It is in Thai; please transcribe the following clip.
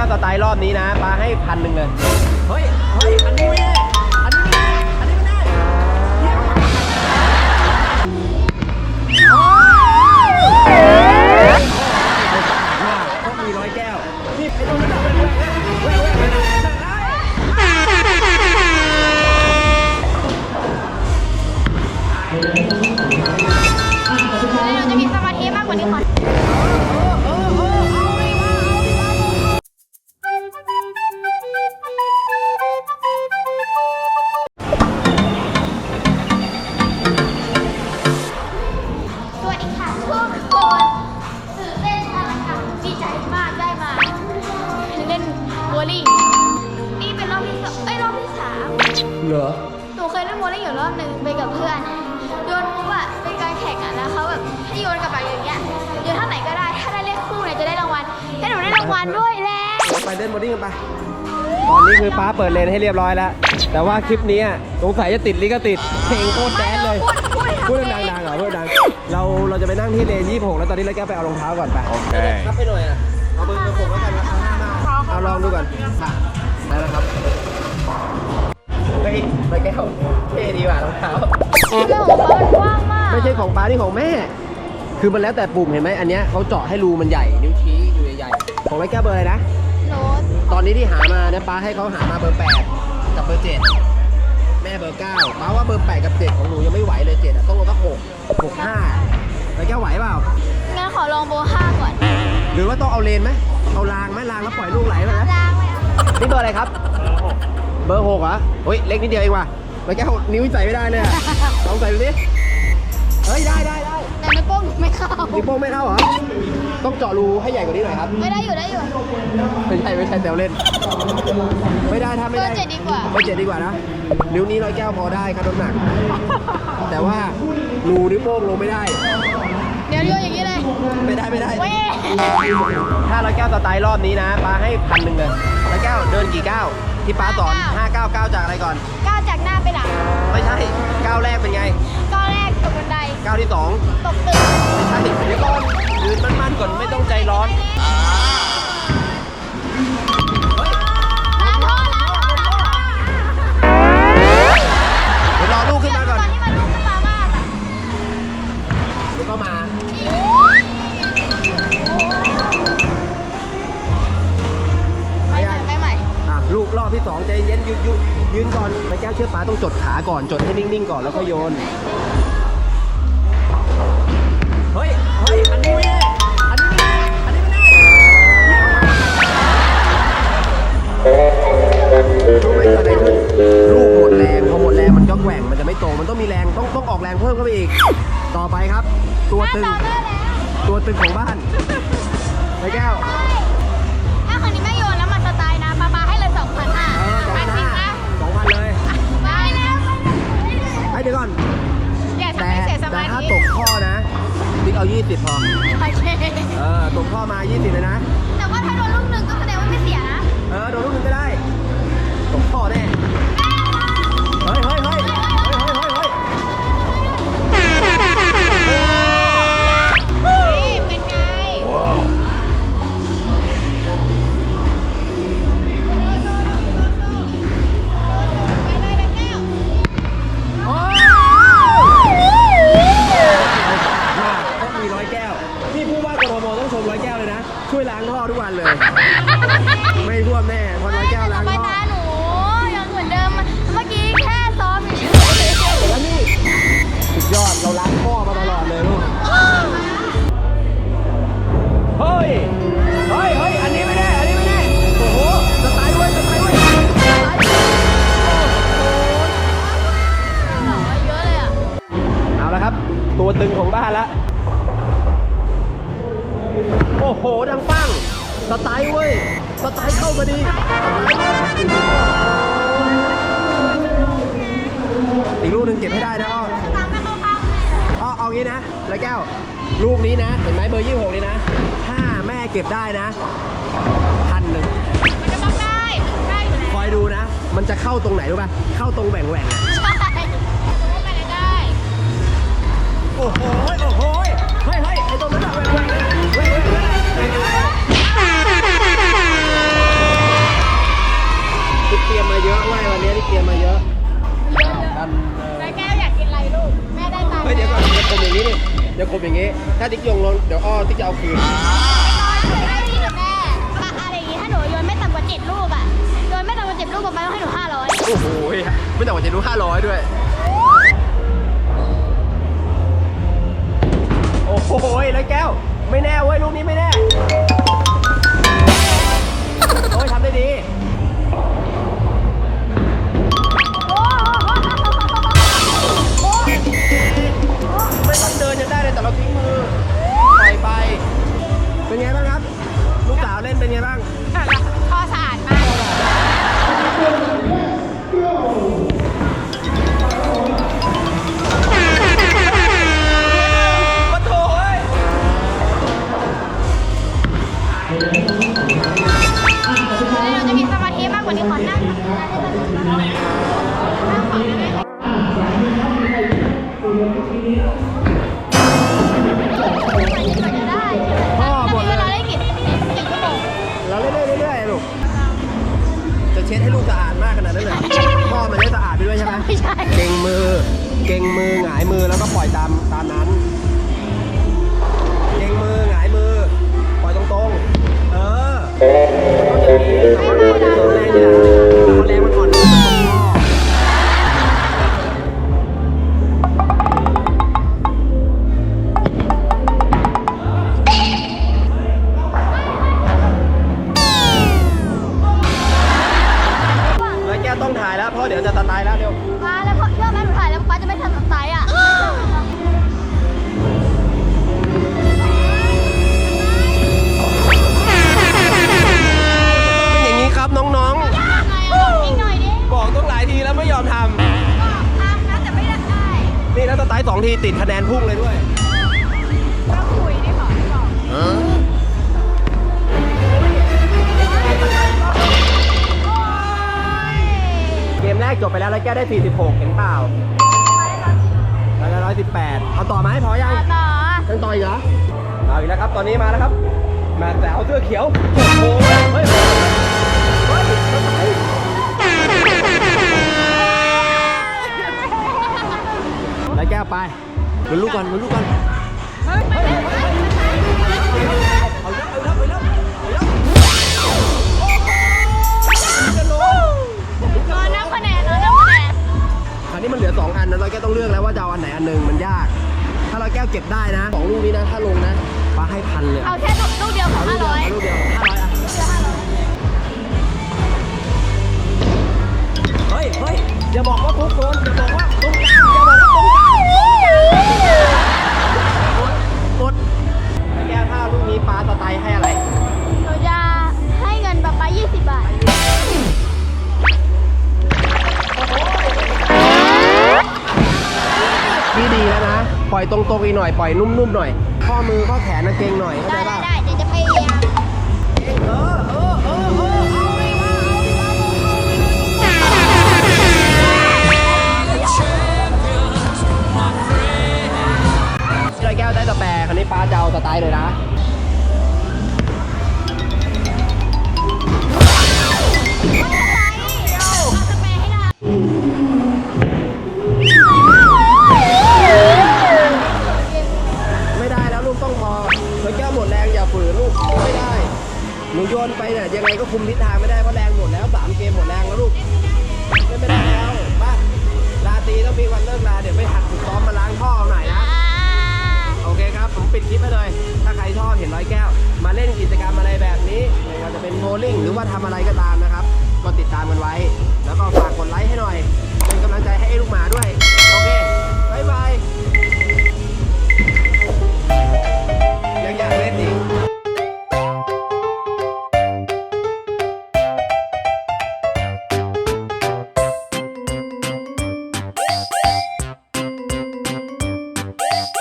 ก้วสไตล์รอบนี้นะปลาให้พันหนึ่งเลย เฮ้ย เฮ้ยอันนี้ไม่ได้อันนี้ไม่ได้ หนูได้รางวัลด้วยแหละไปเล่นบอดี้กันไป ตอนนี้คือป้าเปิดเลนให้เรียบร้อยแล้ว แต่ว่าคลิปนี้อะสงสัยจะติดลิขติดเพลงโคตรแดนเลย พูดดังๆเหรอพูดดังๆเราเราจะไปนั่งที่เลน26แล้วตอนนี้เราแก้วไปเอารองเท้าก่อนไปโอเคครับไปหน่อยอะเอาเบอร์เบอร์ผมแล้วกันนะครับเอาลองดูก่อนค่ะได้แล้วครับเฮ้ยไปแก้วเท่ดีว่ะรองเท้าเรื่องของเขามันกว้างมาก ไม่ใช่ของป้านี่ของแม่ คือมันแล้วแต่ปุ่มเห็นไหมอันเนี้ยเขาเจาะให้รูมันใหญ่นิ้วชี้อยู่ใหญ่ๆ ของไอ้แก้วเบอร์อะไรนะโน้ตตอนนี้ที่หามาเนี่ยป้าให้เขาหามาเบอร์8กับเบอร์7แม่เบอร์9ป้าว่าเบอร์8กับ7ของหนูยังไม่ไหวเลย7อะต้องลงสัก6 6 5แล้วแก้วไหวเปล่า งั้นขอลองโบห้าก่อนหรือว่าต้องเอาเลนไหมเอารางไหมรางแล้วปล่อยลูกไหลไปนะล้างไหมอะนี่เบอร์อะไรครับ เบอร์หกเหรอเฮ้ยเล็กนิดเดียวเองว่ะแล้วแก้วนิ้วใส่ไม่ได้เลยอะลองใส่ดูดิเฮ้ยได้ได้ได้แต่ไม่วโป้งไม่เข้า นิ้วโป้งไม่เข้าเหรอ ต้องเจาะรูให้ใหญ่กว่านี้หน่อยครับ ไม่ได้อยู่ได้อยู่ ไม่ใช่ไม่ใช่แซวเล่น ไม่ได้ถ้าไม่ได้เบอร์เจ็ดดีกว่า เบอร์เจ็ดดีกว่านะ นิ้วนี้ร้อยแก้วพอได้ครับน้ำหนัก แต่ว่ารูนิ้วโป้งลงไม่ได้ เดี๋ยวโยนอย่างนี้เลยไม่ได้ไม่ได้ เว้ยถ้าร้อยแก้วสไตล์รอบนี้นะป้าให้พันหนึ่งเลยร้อยแก้วเดินกี่ก้าวที่ป้าสอนห้าก้าวก้าวจากอะไรก่อน ก้าวจากหน้าไปหลัง ไม่ใช่ก้าวแรกเป็นไงก้าวแรกต ก้าวที่สองตกตึกไม่ใช่เดี๋ยวก่อนยืนมั่นๆก่อนไม่ต้องใจร้อนล้างท่อล้างท่อล้างท่อเดี๋ยวรอลูกขึ้นมาก่อนตอนที่มันลุกขึ้นมามาก็มาไปใหม่ไปใหม่อะลูกรอบที่สองใจเย็นหยืนยืนยืนก่อนร้อยแก้วเชื่อป้าต้องจดขาก่อนจดให้นิ่งๆก่อนแล้วก็โยน อีก ต่อไปครับ ตัวตึงต่อได้แล้วตัวตึงของบ้านไอ้แก้ว ถ้าคนนี้ไม่โยนแล้วมันสไตล์นะปาปาให้เลยสองพันห้าเออสองไปพันจริงห้านะสองพันเลยไปแล้วไปแล้วไอ้เดี๋ยวก่อน อย่าทำแต่ให้เสียสแต่มาถ้าธิตกข้อนะบิ๊กเอา 20 พอ โอเคเออ ตกข้อมา 20 เลยนะ แต่ว่าถ้าโดนลูกหนึ่งก็แสดงว่าไม่เสียนะ เออ โดนลูกหนึงก็ได้ ตกข้อแน่เช่วยล้างท่อทุกวันเลย ไม่ท่วมแน่เพอร้อยแก้วล้างท่อตาหนูยังเหมือนเดิม เมื่อกี้แค่ซ้อมเฉยแล้วนี่สุดยอดเราล้าง อีกลูกหนึ่งเก็บให้ได้นะอ้อตามไปเข้าข้างเลยอ้อเอางี้นะร้อยแก้ว ลูกนี้นะ เห็นไหมเบอร์ยี่หกนี่นะ ถ้าแม่เก็บได้นะพันหนึ่งมันจะต้องได้มันได้อยู่แล้วคอยดูนะ มันจะเข้าตรงไหนรู้ป่ะ เข้าตรงแหว่งแหว่งๆอะใช่ไปเลยได้โอ้โหโอ้โห เยอะเว้ยวันนี้ที่เตรียมมาเยอะทำเออแม่แก้วอยากกินอะไรลูก แม่ได้ตัมเฮ้ยเดี๋ยวก่อนเดี๋ยวคมอย่างนี้ดิเดี๋ยวคมอย่างนี้ ถ้าติ๊กโยงลงเดี๋ยวอ้อติ๊กจะเอาคืนโอ้โหไม่ต่ำกว่าเจ็ดรู้ห้าร้อยด้วย โอ้โหแล้วแก้ว ไม่แน่เว้ยลูกนี้ไม่แน่ โอ้ยทำได้ดี แต่เราทิ้งมือปล่อยไป เป็นไงบ้างครับ ลูกสาวเล่นเป็นไงบ้างท่อสะอาดมากปะโถเอ้ยเราจะมีสมาธิมากกว่านี้ขอนั่งทำงานได้ไหมนั่งขอได้ไหม ให้ลูกสะอาดมากขนาดนั้นเลยพ่อมันได้สะอาดไปด้วยใช่ไหมไม่ใช่ เก่งมือ เก่งมือหงายมือแล้วก็ปล่อยตามตามนั้น เก่งมือหงายมือ ปล่อยตรงๆ เออต้องอย่างนี้แต่ว่าควรจะเติม สไตล์สองทีติดคะแนนพุ่งเลยด้วยต้องคุยได้ขอให้บอกโอ้ยเกมแรกจบไปแล้วแล้วแก้ได้ 46 เห็นเปล่าแล้วร้อยสิบแปดเอาต่อไหมพอยังต่อยังต่ออีกเหรอเอาอีกแล้วครับ ตอนนี้มาแล้วครับ มาแต่เอาเสื้อเขียวโอ้โหเฮ้ย ลุ้นลูกก่อนลุ้นลูกก่อนเอาแล้วเอาแล้วเอาแล้วเอาแล้วจะลงรอนับคะแนคราวนี้มันเหลือ 2 อันนะร้อยแก้วต้องเลือกแล้วว่าจะเอาอันไหนอันหนึ่งมันยาก ถ้าร้อยแก้วเก็บได้นะสองลูกนี้นะถ้าลงนะป้าให้พันเลยเอาแค่ลูกเดียวของห้าร้อยลูกเดียวห้าร้อยอะเดียวห้าร้อยเฮ้ยเฮ้ยอย่าบอกว่าทุกคนอย่าบอกว่าตรงกลางอย่าบอกว่าตรงกลาง น่อยปล่อยนุ่มๆหน่อย ข้อมือข้อแขนนะเกรงหน่อยเข้าใจได้ได้ป่ะได้เดี๋ยวจะพยายามเออเออเออเออเอาไปว่าเอาไปว่าร้อยแก้วได้สแปรคันนี้ป้าจะเอาสไตล์เลยนะ